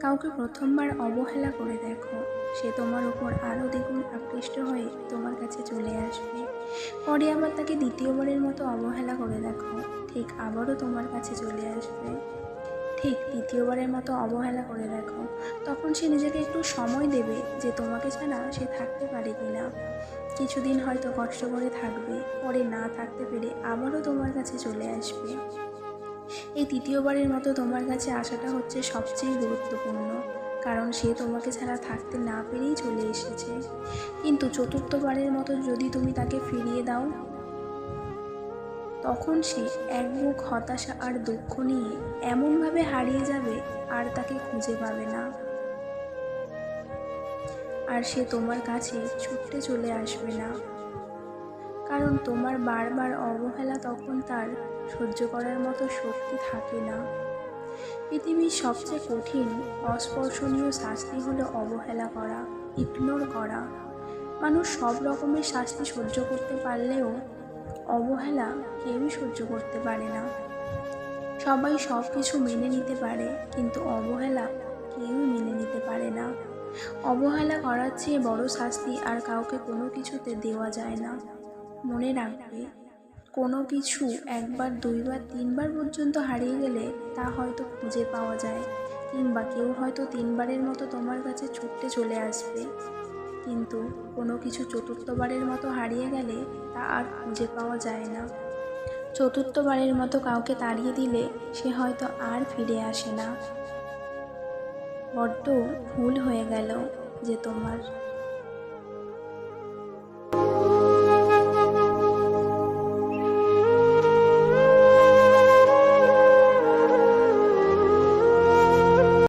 কাউকে প্রথমবার অবহেলা করে দেখো। সে তোমার উপর আরও দ্বিগুণ আকৃষ্ট হয়ে তোমার কাছে চলে আসবে। পরে আবার তাকে দ্বিতীয়বারের মতো অবহেলা করে দেখো। ঠিক আবারও তোমার কাছে চলে আসবে। ঠিক দ্বিতীয়বারের মতো অবহেলা করে দেখো। তখন সে নিজেকে একটু সময় দেবে যে তোমাকে ছাড়া সে থাকতে পারে কি না। কিছুদিন হয়তো কষ্ট করে থাকবে, পরে না থাকতে পেরে আবারও তোমার কাছে চলে আসবে। এই তৃতীয়বারের মতো তোমার কাছে আসাটা হচ্ছে সবচেয়ে গুরুত্বপূর্ণ, কারণ সে তোমাকে ছাড়া থাকতে না পেরেই চলে এসেছে। কিন্তু চতুর্থবারের মতো যদি তুমি তাকে ফিরিয়ে দাও, তখন সে এক বুক হতাশা আর দুঃখ নিয়ে এমনভাবে হারিয়ে যাবে আর তাকে খুঁজে পাবে না। আর সে তোমার কাছে ছুটতে চলে আসবে না। কারণ তোমার বারবার অবহেলা তখন তার সহ্য করার মতো শক্তি থাকে না। পৃথিবীর সবচেয়ে কঠিন, অস্পর্শনীয় শাস্তি হলো অবহেলা করা ইগনোর করা। মানুষ সব রকমের শাস্তি সহ্য করতে পারলেও অবহেলা কেউই সহ্য করতে পারে না। সবাই সব কিছু মেনে নিতে পারে, কিন্তু অবহেলা কেউই মেনে নিতে পারে না। অবহেলা করার চেয়ে বড় শাস্তি আর কাউকে কোনো কিছুতে দেওয়া যায় না। মনে রাখবে, কোনো কিছু একবার, দুইবার, তিনবার পর্যন্ত হারিয়ে গেলে তা হয়তো খুঁজে পাওয়া যায় কিংবা কেউ হয়তো তিনবারের মতো তোমার কাছে ছুটতে চলে আসবে। কিন্তু কোনো কিছু চতুর্থবারের মতো হারিয়ে গেলে তা আর খুঁজে পাওয়া যায় না। চতুর্থবারের মতো কাউকে তাড়িয়ে দিলে সে হয়তো আর ফিরে আসে না। বড্ড ভুল হয়ে গেল যে তোমার